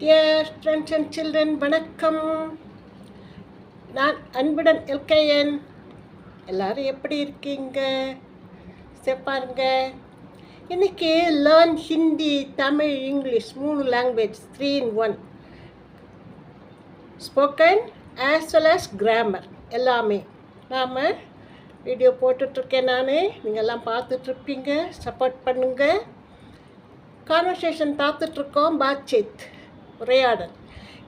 Dear friends and children வணக்கம். நான் அன்புடன் எல்கேஎன். எல்லாரும் எப்படி இருக்கீங்க? சரி பாருங்க. இன்னைக்கு லேர்ன் ஹிந்தி தமிழ் இங்கிலீஷ் மூணு language three in one spoken as well as grammar எல்லாமே. நாம் வீடியோ போட்டுட்ருக்கேன் நான். நீங்கள் எல்லாம் பார்த்துட்ருப்பீங்க. சப்போர்ட் பண்ணுங்கள் கான்வர்சேஷன் பார்த்துட்ருக்கோம் பாட்சித் உரையாடல்.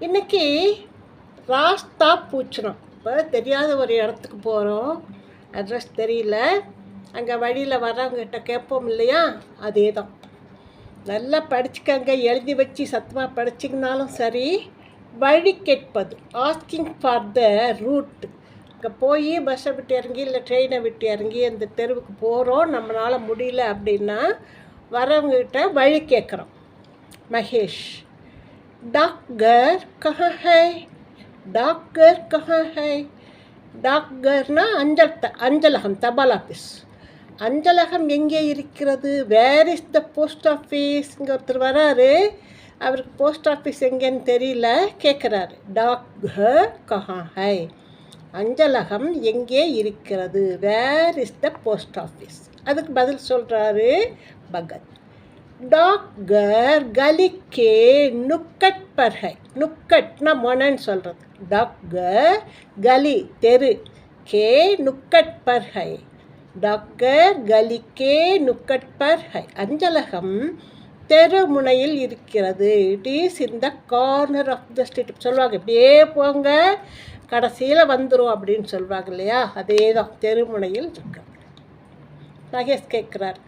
இன்றைக்கி ராஸ்தா பூச்சணும். இப்போ தெரியாத ஒரு இடத்துக்கு போகிறோம் அட்ரஸ் தெரியல. அங்கே வழியில் வர்றவங்ககிட்ட கேட்போம் இல்லையா? அதே தான் நல்லா படிச்சுக்கங்க. எழுதி வச்சு சத்தமாக படிச்சிங்கனாலும் சரி வழி கேட்பது. ஆஸ்கிங் ஃபார் த ரூட் அங்கே போய் பஸ்ஸை விட்டு இறங்கி இல்லை ட்ரெயினை விட்டு இறங்கி அந்த தெருவுக்கு போகிறோம் நம்மளால் முடியல அப்படின்னா வரவங்ககிட்ட வழி கேட்குறோம். மகேஷ். டாக்டர் கஹா ஹை டாக்டர் கஹா ஹை டாக்டர்னா அஞ்சல் த அஞ்சலகம் தபால் ஆஃபீஸ். அஞ்சலகம் எங்கே இருக்கிறது? Where is the post office இங்கே ஒருத்தர் வராரு. அவருக்கு போஸ்ட் ஆஃபீஸ் எங்கேன்னு தெரியல. கேட்குறாரு டாக்டர் கஹா ஹை அஞ்சலகம் எங்கே இருக்கிறது? Where is the post office அதுக்கு பதில் சொல்கிறாரு பகத். டாக்டர் கலிக்கே நுக்கட் பர்ஹை நுக்கட்னா மொனன்னு சொல்கிறது டாக்டர் கலி தெரு. கே நுக்கட் பர்ஹை டாக்டர் கலிக்கே நுக்கட் பர்ஹை அஞ்சலகம் தெருமுனையில் இருக்கிறது. It is in the corner of the street சொல்லுவாங்க. இப்படியே போங்க. கடைசியில் வந்துடும் அப்படின்னு சொல்லுவாங்க இல்லையா? அதே தான் தெருமுனையில் இருக்கு. மகேஷ் கேட்குறாரு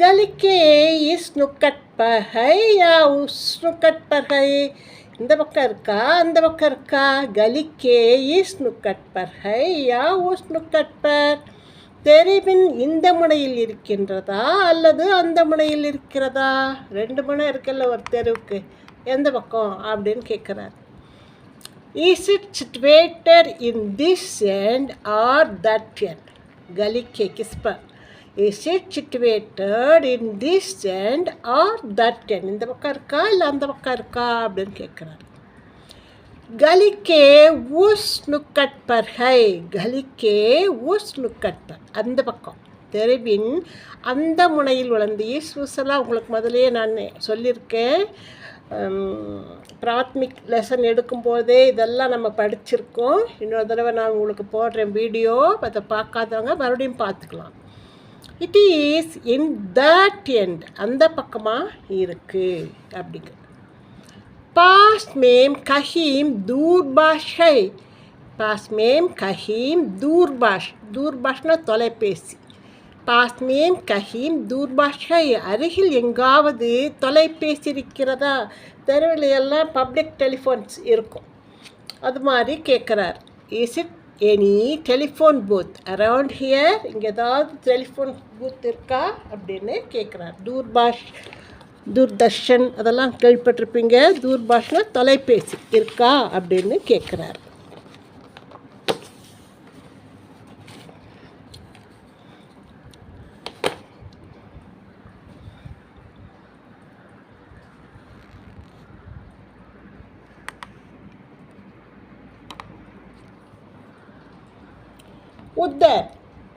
கலிக்கே இஸ் நுக்கட் யா உஸ் நுக்கட் இந்த பக்கம் இருக்கா? அந்த பக்கம் இருக்கா? கலிக்கே இஸ் நுக்கட் யா உஸ் நுக்கட் தெருவின் இந்த முனையில் இருக்கின்றதா அல்லது அந்த முனையில் இருக்கிறதா? ரெண்டு முனை இருக்குல்ல ஒரு தெருவுக்கு. எந்த பக்கம் அப்படின்னு கேட்குறார் is it situated in this end or that end கலிக்கே கிஸ்பர் is it situated in this end or that end இந்த பக்கம் இருக்கா? இல்லை அந்த பக்கம் இருக்கா? அப்படின்னு கேட்குறாரு. கலிக்கே ஊஸ் நுக்கட்பர் ஹை. கலிக்கே ஊஸ் நுக்கட்பர். அந்த பக்கம். தெருவின் அந்த முனையில் வளர்ந்து ஈஸ்வசலாக உங்களுக்கு முதலே நான் சொல்லியிருக்கேன். பிராத்மிக் லெசன் எடுக்கும்போதே இதெல்லாம் நம்ம படிச்சிருக்கோம். இன்னொரு தடவை நான் உங்களுக்கு போடுறேன் வீடியோ. அதை பார்க்காதவங்க மறுபடியும் பார்த்துக்கலாம். It is in that end அந்த பக்கமாக இருக்குது அப்படிங்க. பாஸ் மேம் கஹீம் தூர்பாஷை பாஸ் மேம் கஹீம் தூர்பாஷ் தூர்பாஷ்னா தொலைபேசி. பாஸ் மேம் கஹீம் தூர்பாஷை அருகில் எங்காவது தொலைபேசி இருக்கிறதா? தெருவில் எல்லாம் பப்ளிக் டெலிஃபோன்ஸ் இருக்கும். அது மாதிரி கேட்குறார் is it any telephone booth around here இங்கே ஏதாவது டெலிஃபோன் பூத் இருக்கா அப்படின்னு கேட்குறார் தூர்பாஷ் தூர்தர்ஷன் அதெல்லாம் கேள்விப்பட்டிருப்பீங்க. தூர்பாஷ்னா தொலைபேசி இருக்கா அப்படின்னு கேட்குறாரு उधर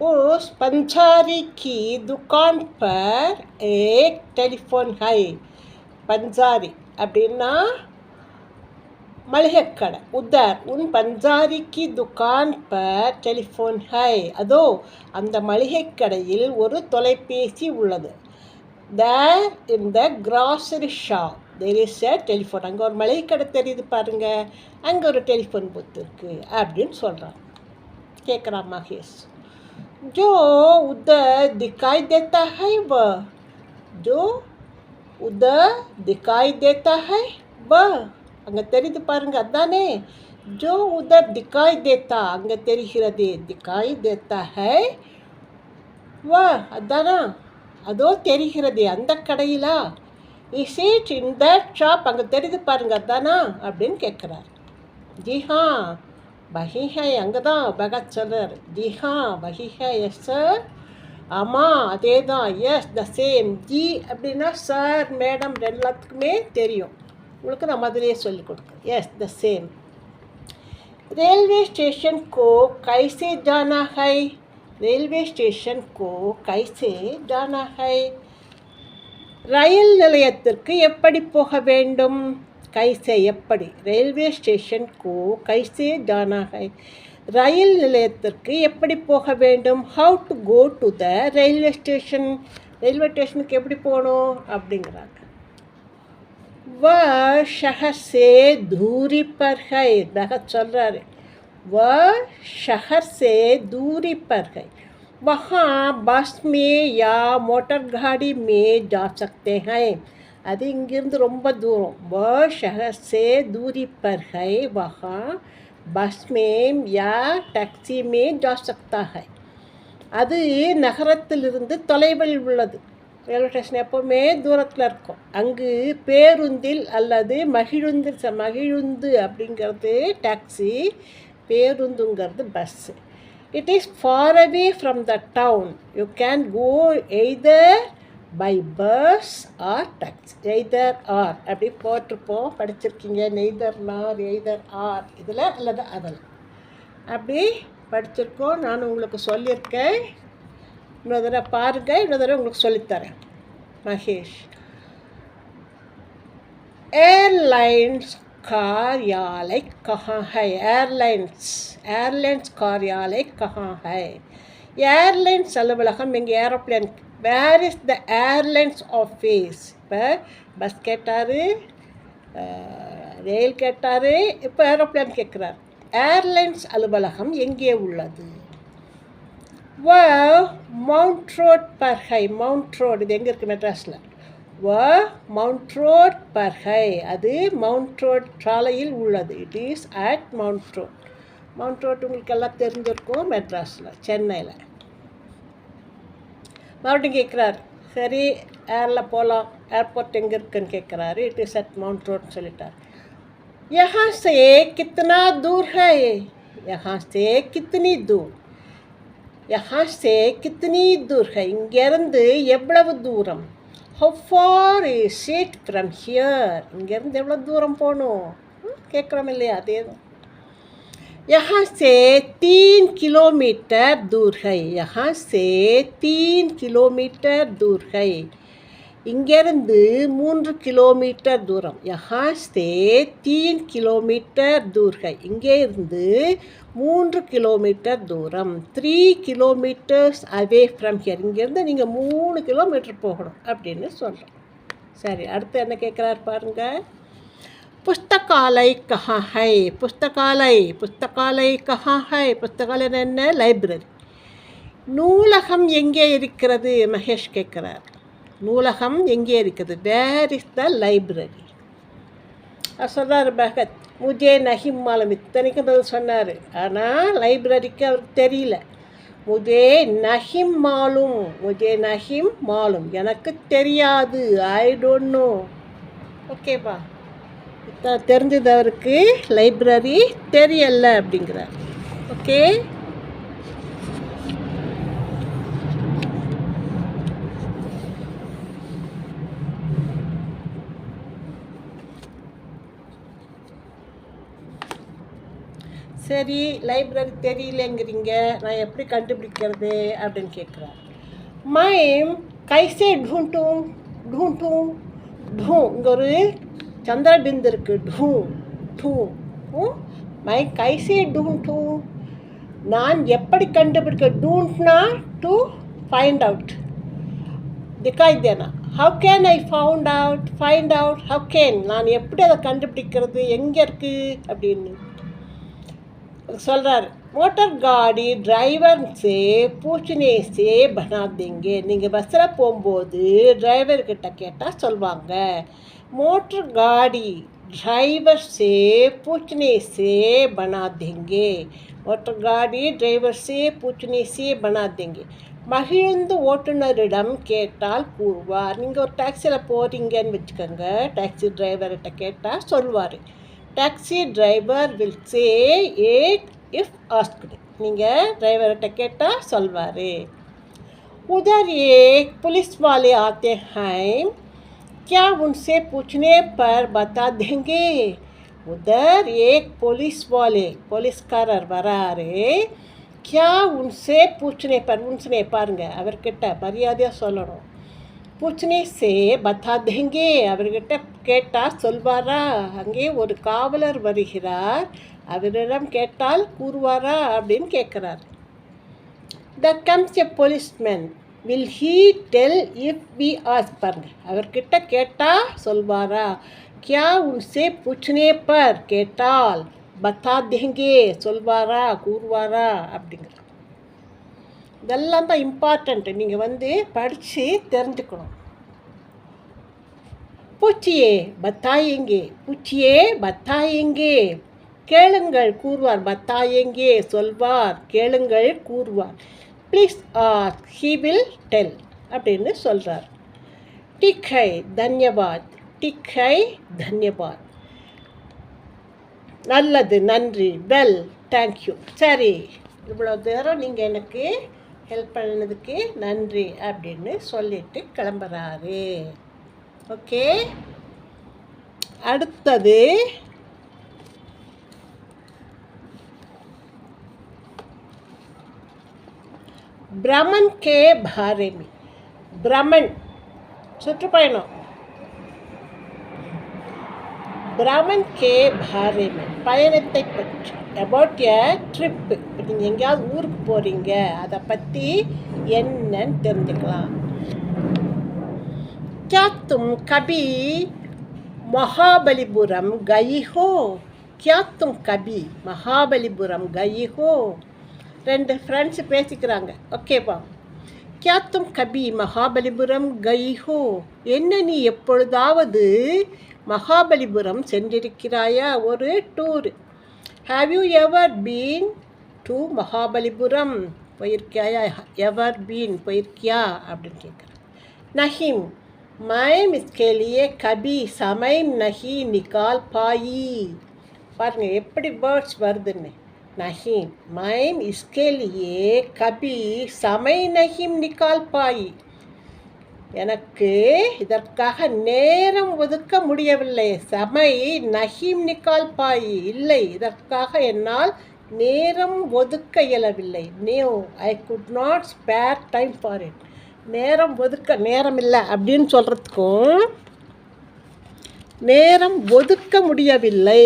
उस पंसारी की दुकान पर एक टेलीफोन है பஞ்சாரி அப்படின்னா மளிகை கடை உத்தர் உன் பஞ்சாரிக்கு துக்கான் பர் டெலிஃபோன் ஹை அதோ அந்த மளிகை கடையில் ஒரு தொலைபேசி உள்ளது the in the grocery shop there is a telephone அங்கே ஒரு மளிகை கடை தெரியுது பாருங்க அங்கே ஒரு டெலிஃபோன் புத் இருக்குது அப்படின்னு சொல்கிறான் கேட்குறான் மகேஷ் जो उधर दिखाई देता है वह जो उधर दिखाई देता है वह அங்கே தெரியுது பாருங்க அதானே ஜோ உதர் திக்காய் தேத்தா அங்கே தெரிகிறது திக்காய் தேத்தா ஹை வா அதானா அதோ தெரிகிறது அந்த கடையிலா is it in that shop அங்கே தெரியுது பாருங்க அதானா அப்படின்னு கேட்குறார் ஜி ஹா வஹி ஹை அங்கே தான் பகத் சொல்கிறார் ஜி ஹா வஹி ஹை எஸ் சார் ஆமாம் அதே தான் எஸ் த சேம் ஜி அப்படின்னா சார் மேடம் எல்லாத்துக்குமே தெரியும் உங்களுக்கு நான் முதலே சொல்லிக் கொடுக்குறேன் yes the same railway station को कैसे जाना है रेलवे स्टेशन को कैसे जाना है ரயில் நிலையத்திற்கு எப்படி போக வேண்டும் கைசே எப்படி ரயில்வே ஸ்டேஷன் கோ கைசே ஜானா ஹை ரயில் நிலையத்திற்கு எப்படி போக வேண்டும் how to go to the railway station railway ஸ்டேஷனுக்கு எப்படி போகணும் அப்படிங்கிறாங்க वह शहर से दूरी पर है भगत चल रहा है वह शहर से दूरी पर है वहाँ बस में या मोटर गाड़ी में जा सकते हैं அது இங்கிருந்து ரொம்ப தூரம். வ ஷஹர் சே தூரி ஹை வஹா பஸ் மேம் யா டாக்ஸி மே ஜாசக்தாக ஹை அது நகரத்திலிருந்து தொலைவில் உள்ளது. ரயில்வே ஸ்டேஷன் எப்போவுமே தூரத்தில் இருக்கும். அங்கு பேருந்தில் அல்லது மகிழுந்தில் மகிழுந்து அப்படிங்கிறது taxi பேருந்துங்கிறது bus. It is far away from the town you can go either by bus or taxi either or அப்படி போட்டிருப்போம். படிச்சிருக்கீங்க. நெய்தர் நார் எய்தர் ஆர். இதில் அல்லது அதில். அப்படி படிச்சிருக்கோம். நான் உங்களுக்கு சொல்லியிருக்கேன். இன்னொரு தடவை பாருங்கள் இன்னொரு தடவை உங்களுக்கு சொல்லித்தரேன். மகேஷ். ஏர்லைன்ஸ் கார்யாலை கஹாஹை. ஏர்லைன்ஸ் ஏர்லைன்ஸ் கார்யாலை கஹாஹை. ஏர்லைன்ஸ் அலுவலகம். எங்கள் aeroplane where is the airlines office இப்போ பஸ் கேட்டார் ரயில் கேட்டார் இப்போ ஏரோப்ளேன் கேட்குறார் ஏர்லைன்ஸ் அலுவலகம் எங்கே உள்ளது? வ மவுண்ட் ரோட் பர்ஹை மவுண்ட் ரோடு இது எங்கே இருக்குது மெட்ராஸில்? வ மவுண்ட் ரோட் பர்ஹை அது மவுண்ட் ரோட் சாலையில் உள்ளது. It is at Mount Road Mount Road உங்களுக்கு எல்லாம் தெரிஞ்சிருக்கும் மெட்ராஸில் சென்னையில். மறுபடியும் கேட்குறாரு. சரி ஏரில் போகலாம் ஏர்போர்ட் எங்கே இருக்குன்னு கேட்குறாரு. இட் இஸ் அட் மவுண்ட் ரோட்னு சொல்லிட்டார். யஹா சே கித்தனா தூர் ஹே? யஹா சே கித்தனி தூர். யஹா சே கித்தனி தூர் ஹே. இங்கேருந்து எவ்வளவு தூரம்? How far is it from here இங்கேருந்து எவ்வளோ தூரம் போகணும்? கேட்குறோம் இல்லையா? அதே தான். यहाँ से तीन किलोमीटर दूर है यहाँ से तीन किलोमीटर दूर है இங்கேருந்து மூன்று கிலோமீட்டர் தூரம் யஹா ஸ்தே தீன் கிலோமீட்டர் தூர்கை இங்கே இருந்து மூன்று கிலோமீட்டர் தூரம் three kilometres away from here இங்கேருந்து நீங்கள் மூணு கிலோமீட்டர் போகணும் அப்படின்னு சொல்கிறோம் சரி அடுத்து என்ன கேட்குறாரு பாருங்க புஸ்தகாலை கஹா ஹை புஸ்தகாலை புஸ்தகாலை கஹா ஹை புஸ்தகாலயம் என்ன? லைப்ரரி. நூலகம் எங்கே இருக்கிறது? மகேஷ் கேட்குறார். நூலகம் எங்கே இருக்குது? வேர் இஸ் த லைப்ரரி சொல்கிறார் பகத் முஜே நஹிம் மாலம் இத்தனைக்கும் பதில் சொன்னார். ஆனால் லைப்ரரிக்கு அவருக்கு தெரியல. முஜே நஹிம் மாலும் முஜே நஹிம் மாலும் எனக்கு தெரியாது. ஐ டோன்ட் நோ ஓகேப்பா தெரிஞ்சது அவருக்கு லைப்ரரி தெரியல அப்படிங்கிறார் ஓகே சரி லைப்ரரி தெரியலங்கிறீங்க நான் எப்படி கண்டுபிடிக்கிறது அப்படின்னு கேட்குறார் மைம் கைசே ढूंढूं ढूंढूं ढூ இங்கே ஒரு சந்திரபிந்து இருக்குது டூ. டூ மை கைசே டூன் டூ. நான் எப்படி கண்டுபிடிக்க டூன்ட்னா to find out திக்காய்தேனா how can I found out find out how can நான் எப்படி அதை கண்டுபிடிக்கிறது? எங்கே இருக்குது அப்படின்னு. சொல்கிறார் மோட்டர் காடி டிரைவர் பூச்சினேஸே பூச்சினே நீங்கள் பஸ்ஸில் போகும்போது டிரைவர்கிட்ட கேட்டால் சொல்லுவாங்க மோட்டர் காடி டிரைவர் சே பூச்சனே சே பனா தேங்கே மோட்டர் காடி டிரைவர் சே பூச்சனே சே பனா தேங்கே மகிழ்ந்து ஓட்டுநரிடம் கேட்டால் கூறுவார் நீங்கள் ஒரு டாக்ஸியில் போகிறீங்கன்னு வச்சுக்கோங்க டாக்ஸி டிரைவர்கிட்ட கேட்டால் சொல்லுவார் taxi driver will say it if asked நீங்கள் டிரைவர்கிட்ட கேட்டால் சொல்வார் उधर एक पुलिस वाले आते हैं क्या उनसे पूछने पर बता देंगे। उधर एक पुलिस वाले पुलिस कारर वरा रहे क्या उनसे पूछने पर, उनसे पारेंगे अगर पूछने से बता देंगे कैटा सोलवारा अंगे और कावलर वरिहार अवरिडम कैटाल अब केकरार। The comes a will he tell if we ask பாருங்க. அவர்கிட்ட கேட்டால் சொல்வாரா? கியா உன்சே பூச்சனே பர்? கேட்டால் பத்தா தேங்கே சொல்வாரா? கூறுவாரா? அப்படிங்கிற. இதெல்லாம் தான் இம்பார்ட்டண்ட்டு நீங்கள் வந்து படித்து தெரிஞ்சுக்கணும். பூச்சியே பத்தாயெங்கே பூச்சியே பத்தாயெங்கே கேளுங்கள் கூறுவார். பத்தாயெங்கே சொல்வார். கேளுங்கள் கூறுவார். Please are he will tell அப்படின்னு சொல்கிறார் டிக்கை தன்யவாத் டிக்கை தன்யவாத் நல்லது நன்றி. வெல் தேங்க்யூ சரி இவ்வளோ தூரம் நீங்கள் எனக்கு ஹெல்ப் பண்ணதுக்கு நன்றி அப்படின்னு சொல்லிட்டு கிளம்புறாரு. ஓகே அடுத்தது பிரமன் கே பாரேமி பிரமன் சுற்றுப்பயணம் பிரமன் கே பாரேமி பயணத்தை பற்றி அபவுட் எ ட்ரிப்பு இப்போ நீங்கள் எங்கேயாவது ஊருக்கு போகிறீங்க அதை பற்றி என்னன்னு தெரிஞ்சுக்கலாம் क्या तुम कभी महाबलीपुरम गई हो क्या तुम कभी महाबलीपुरम गई हो ரெண்டு ஃப்ரெண்ட்ஸ் பேசிக்கிறாங்க ஓகேப்பா கியா தும் கபி மகாபலிபுரம் கை ஹோ என்ன நீ எப்பொழுதாவது மகாபலிபுரம் சென்றிருக்கிறாயா ஒரு tour have you ever been to Mahabalipuram போயிருக்கியாயா ever been போயிருக்கியா அப்படின்னு கேட்குறேன் நஹிம் मैम इसके लिए कभी समय नहीं निकाल पाई பாருங்க எப்படி வேர்ட்ஸ் வருதுன்னு நஹீம். மைம் இஸ்கேலியே கபி சமை நஹீம் நிக்கால் பாயி. எனக்கு இதற்காக நேரம் ஒதுக்க முடியவில்லை. சமை நஹீம் நிக்கால் பாய். இல்லை இதற்காக என்னால் நேரம் ஒதுக்க இயலவில்லை. No I could not spare time for it நேரம் ஒதுக்க நேரம் இல்லை அப்படின்னு சொல்கிறதுக்கும் நேரம் ஒதுக்க முடியவில்லை.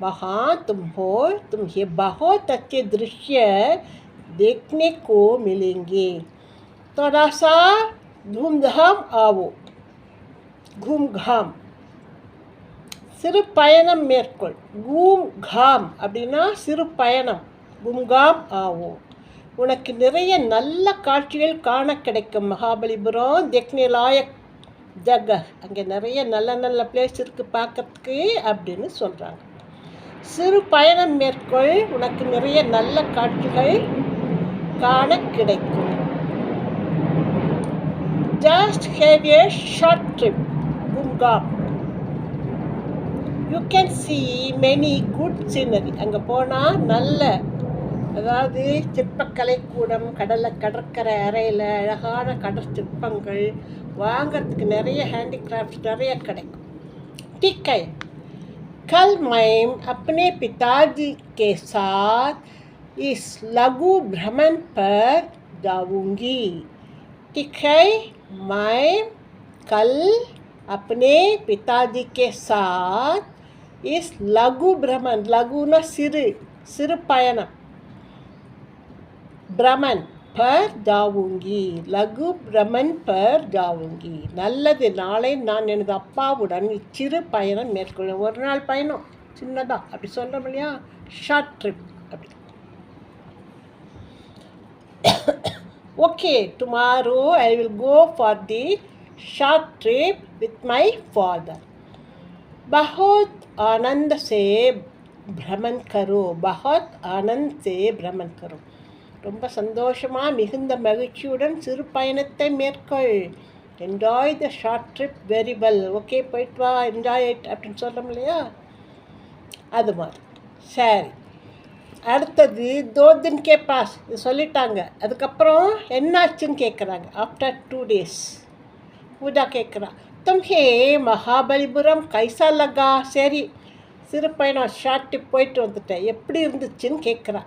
वहाँ तुम हो तुम्हें बहुत अच्छे दृश्य देखने को मिलेंगे थोड़ा सा धूमधाम आओ घूम घाम சிறு பயணம் மேற்கொள் கூம் காம் அப்படின்னா சிறு பயணம் கும்காம் ஆகும் உனக்கு நிறைய நல்ல காட்சிகள் காண கிடைக்கும் மகாபலிபுரம் தெக்னி லாயக் ஜக அங்கே நிறைய நல்ல நல்ல பிளேஸ் இருக்குது பார்க்கறதுக்கு அப்படின்னு சொல்கிறாங்க சிறு பயணம் மேற்கொள். உனக்கு நிறைய நல்ல காட்சிகள் காண கிடைக்கும். Just have a short trip கும்காம் you can see many good scenery அங்கே போனால் நல்ல அதாவது சிற்பக்கலை கூடம் கடலில் கடற்கரை அறையில் அழகான கடற் சிற்பங்கள் வாங்கிறதுக்கு நிறைய ஹேண்டிகிராஃப்ட்ஸ் நிறைய கிடைக்கும். டிக்கை कल मैं अपने पिताजी के साथ इस लघु भ्रमण पर जाऊँगी। ठीक है, मैं कल अपने पिताजी के साथ इस लघु भ्रमण, लघु न सिर सिर पयन भ्रमण பர் ஜாவுங்கி லகு பிரமன் பர் ஜாவுங்கி நல்லது நாளை நான் எனது அப்பாவுடன் இச்சிறு பயணம் மேற்கொள்ளும் ஒரு நாள் பயணம் சின்னதா அப்படி சொல்கிறோம் இல்லையா ஷார்ட் ட்ரிப் அப்படி okay tomorrow I will go for the short trip with my father बहुत आनंद से भ्रमण करो बहुत आनंद से भ्रमण करो ரொம்ப சந்தோஷமாக மிகுந்த மகிழ்ச்சியுடன் சிறு பயணத்தை மேற்கொள். Enjoy the short trip very well okay போயிட்டு வா என்ஜாய் இட் அப்படின்னு சொல்கிறோம் இல்லையா? அது மாதிரி. சரி. அடுத்தது தோதின் கே பாஸ். இது சொல்லிட்டாங்க. அதுக்கப்புறம் என்னாச்சுன்னு கேட்குறாங்க ஆஃப்டர் டூ டேஸ் பூஜா கேட்குறா தும்ஹே மகாபலிபுரம் கைசா லகா சரி. சிறு பயணம் ஷார்ட் ட்ரிப் போயிட்டு வந்துட்டேன். எப்படி இருந்துச்சுன்னு கேட்குறா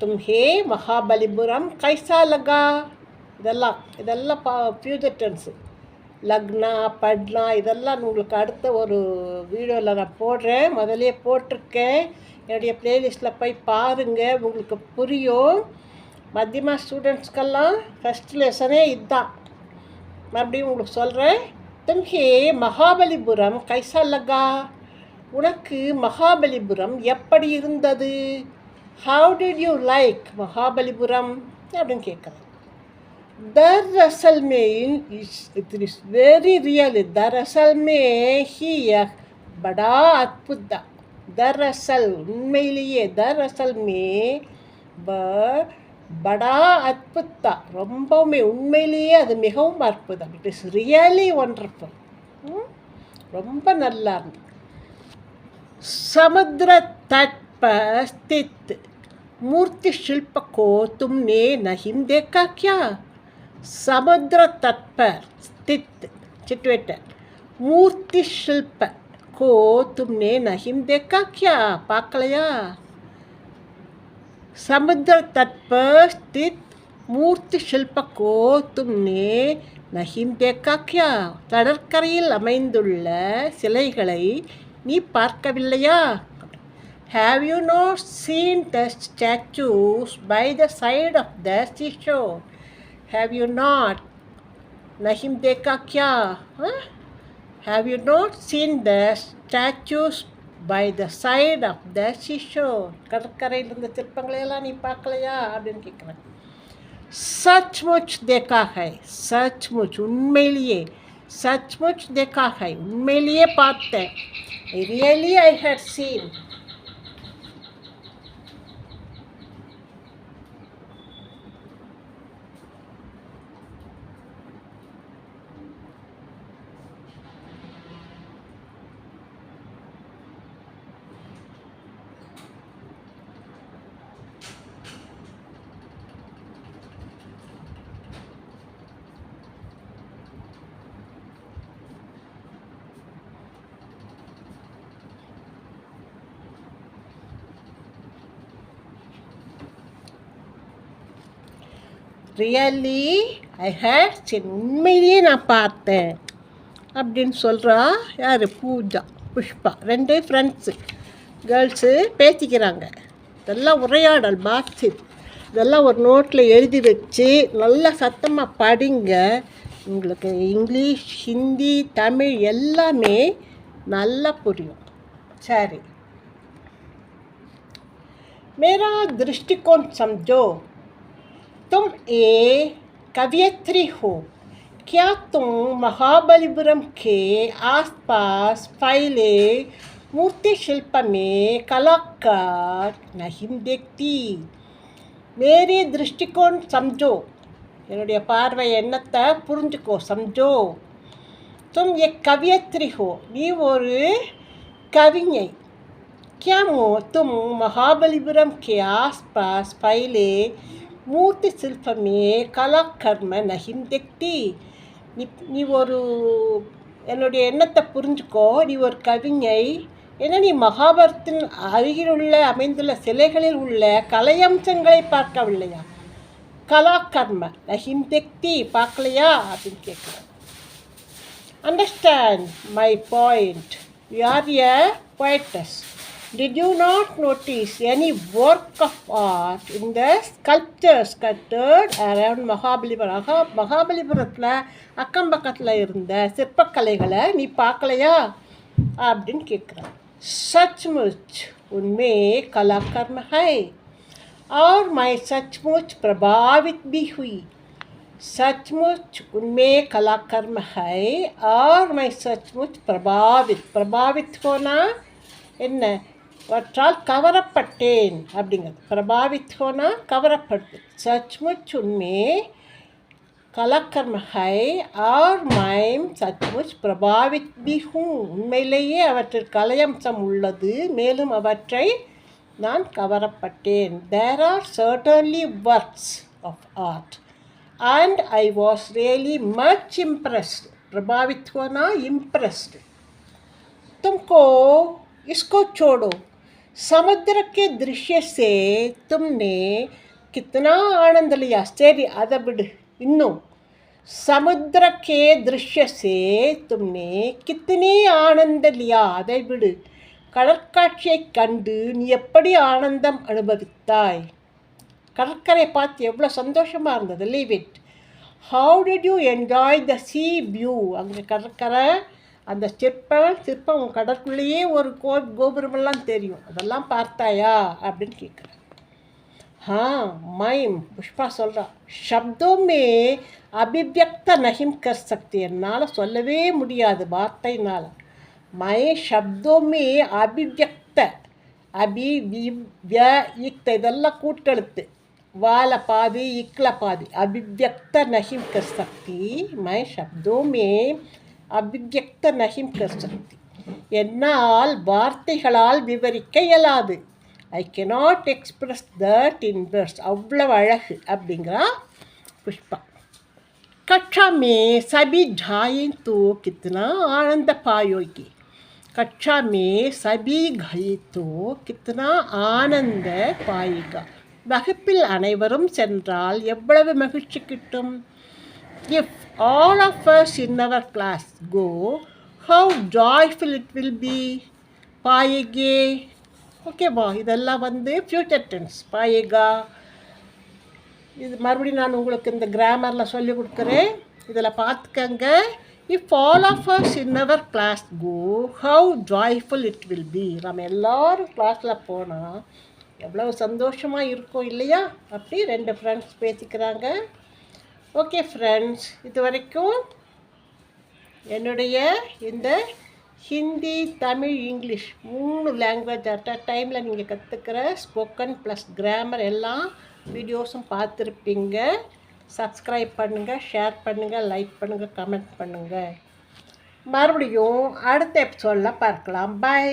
தும்ஹே மகாபலிபுரம் கைசா லகா இதெல்லாம் இதெல்லாம் பா ஃபியூச்சர் டென்ஸு லக்னா பட்னா இதெல்லாம் உங்களுக்கு அடுத்த ஒரு வீடியோவில் நான் போடுறேன். முதலே போட்டிருக்கேன். என்னுடைய ப்ளேலிஸ்ட்டில் போய் பாருங்கள் உங்களுக்கு புரியும். மத்தியமா ஸ்டூடெண்ட்ஸ்க்கெல்லாம் ஃபஸ்ட் லெசனே இதுதான் மறுபடியும் உங்களுக்கு சொல்கிறேன் தும்ஹே மகாபலிபுரம் கைசா லகா உனக்கு மகாபலிபுரம் எப்படி இருந்தது? How did you like Mahabalipuram அப்படின்னு கேட்குறாங்க The Russell May is is very very தர் the Russell May here படா அற்புதா தர் ரசல் உண்மையிலேயே தர் ரசல் மே படா அற்புதா ரொம்பவுமே உண்மையிலேயே அது மிகவும் அற்புதம் இட் இஸ் ரியலி ஒண்டர்ஃபுல் ரொம்ப நல்லா இருந்தது சமுத்திர தட் पर स्थित मूर्ति शिल्प को तुमने नहीं देखा क्या समुद्र तट पर स्थित सिचुएटेड मूर्ति शिल्प को तुमने नहीं देखा क्या पाकलया समुद्र तट पर स्थित மூர்த்தி शिल्पको तुमने नहीं देखा क्या கடற்கரையில் அமைந்துள்ள சிலைகளை நீ பார்க்கவில்லையா Have you not seen the statues by the side of the seashore? Have you not? Nahim deka kya? Have you not seen the statues by the side of the seashore? கடற்கரையில் இருந்த சிற்பங்களை எல்லாம் நீ பார்க்கலையா அப்படின்னு கேட்குறேன் சச்முச் much சச்முச் உண்மையிலேயே சச்முச் தேக்காகை உண்மையிலேயே பார்த்தேன் really I had seen really I had சரி உண்மையிலேயே நான் பார்த்தேன் அப்படின்னு சொல்கிறா யார் பூஜா புஷ்பா ரெண்டே ஃப்ரெண்ட்ஸு கேர்ள்ஸு பேசிக்கிறாங்க இதெல்லாம் உரையாடல் பாக்ஸு இதெல்லாம் ஒரு நோட்டில் எழுதி வச்சு நல்லா சத்தமாக படிங்க உங்களுக்கு இங்கிலீஷ் ஹிந்தி தமிழ் எல்லாமே நல்லா புரியும் சரி मेरा दृष्टिकोण समझो तुम एक कवियत्री हो क्या तुम महाबलीपुरम के आसपास फैले मूर्ति शिल्प में कलाकार नहीं देखती मेरे दृष्टिकोण समझो என்னுடைய பார்வை எண்ணத்தை புரிஞ்சுக்கோ சம்ஜோ தும் எ கவியத்ரி ஹோ நீ ஒரு கவிஞை क्या मो तुम महाबलीपुरम के आसपास फैले மூர்த்தி சில்பமே கலாக்கர்ம கலா கர்ம நஹிம் தெக்தி நீ நீ ஒரு என்னுடைய எண்ணத்தை புரிஞ்சுக்கோ. நீ ஒரு கவிஞை. ஏன்னா நீ மகாபாரத்தின் அருகிலுள்ள அமைந்துள்ள சிலைகளில் உள்ள கலையம்சங்களை பார்க்கவில்லையா? கலா கர்ம நஹிம் தெக்தி பார்க்கலையா? அப்படின்னு கேட்குறேன் understand my point you are a poetess. Did you not notice any work of art in the sculptures scattered around Mahabalipuram மகா மகாபலிபுரத்தில் அக்கம் பக்கத்தில் இருந்த சிற்பக்கலைகளை நீ பார்க்கலையா அப்படின்னு கேட்குறான் सचमुच उनमें कला कर्म है और मैं सचमुच प्रभावित भी हुई सचमुच उनमें कला कर्म है और मैं सचमुच प्रभावित प्रभावित होना என்ன அவற்றால் கவரப்பட்டேன் அப்படிங்கிறது பிரபாவித் ஹோனா கவரப்படுது சச்முச் உண்மே கலாக்கர்ம high R mime சச்முச் பிரபாவித் B who உண்மையிலேயே அவற்றில் கலையம்சம் உள்ளது மேலும் அவற்றை நான் கவரப்பட்டேன் there are certainly works of art and I was really much impressed. प्रभावित होना impressed. तुमको इसको छोड़ो समुद्र के दृश्य से तुमने कितना आनंद लिया சரி அதை விடு இன்னும் समुद्र के दृश्य से तुमने कितनी आनंद लिया அதை விடு கடற்காட்சியைக் கண்டு நீ எப்படி ஆனந்தம் அனுபவித்தாய் கடற்கரை பார்த்து எவ்வளோ சந்தோஷமாக இருந்தது leave it how did you enjoy the sea view அங்கே கடற்கரை அந்த சிற்பம் சிற்பம் உன் கடற்குள்ளேயே ஒரு கோ கோபுரமெல்லாம் தெரியும் அதெல்லாம் பார்த்தாயா அப்படின்னு கேட்குறேன் ஆ மைம் புஷ்பா சொல்கிறா சப்தமே அபிவியக்த நகிம் கர் சக்தி என்னால் சொல்லவே முடியாது வார்த்தைனால் மை சப்தமே அபிவியக்த அபி வி விய இக்த இதெல்லாம் கூட்டெழுத்து वाल पादी इक्ल पादी अभिव्यक्त नहीं कर सकती मैं शब्दों में அபிவியக்த நகிம் கர் சக்தி என்னால் வார்த்தைகளால் விவரிக்க இயலாது I cannot express that in words அவ்வளவு அழகு அப்படிங்கிறா புஷ்பா कक्षा में सभी ढाई तो कितना आनंद पायोगी कक्षा में सभी गए तो कितना आनंद पाएगा வகுப்பில் அனைவரும் சென்றால் எவ்வளவு மகிழ்ச்சி கிட்டும் If all of us in our class go how joyful it will be பாயகே ஓகேவா இதெல்லாம் வந்து ஃப்யூச்சர் டென்ஸ் பாயகா இது மறுபடியும் நான் உங்களுக்கு இந்த கிராமரில் சொல்லி கொடுக்குறேன். இதில் பார்த்துக்கங்க. If all of us in our class go how joyful it will be நம்ம எல்லோரும் கிளாஸில் போனால் எவ்வளோ சந்தோஷமாக இருக்கும் இல்லையா? அப்படி ரெண்டு ஃப்ரெண்ட்ஸ் பேசிக்கிறாங்க. ஓகே ஃப்ரெண்ட்ஸ் இது வரைக்கும் என்னுடைய இந்த ஹிந்தி தமிழ் இங்கிலீஷ் மூணு லாங்குவேஜ் அட் அ டைமில் நீங்கள் கற்றுக்கிற ஸ்போக்கன் ப்ளஸ் கிராமர் எல்லாம் வீடியோஸும் பார்த்துருப்பீங்க. சப்ஸ்கிரைப் பண்ணுங்கள் ஷேர் பண்ணுங்கள் லைக் பண்ணுங்கள் கமெண்ட் பண்ணுங்கள் மறுபடியும் அடுத்த எபிசோடில் பார்க்கலாம். பை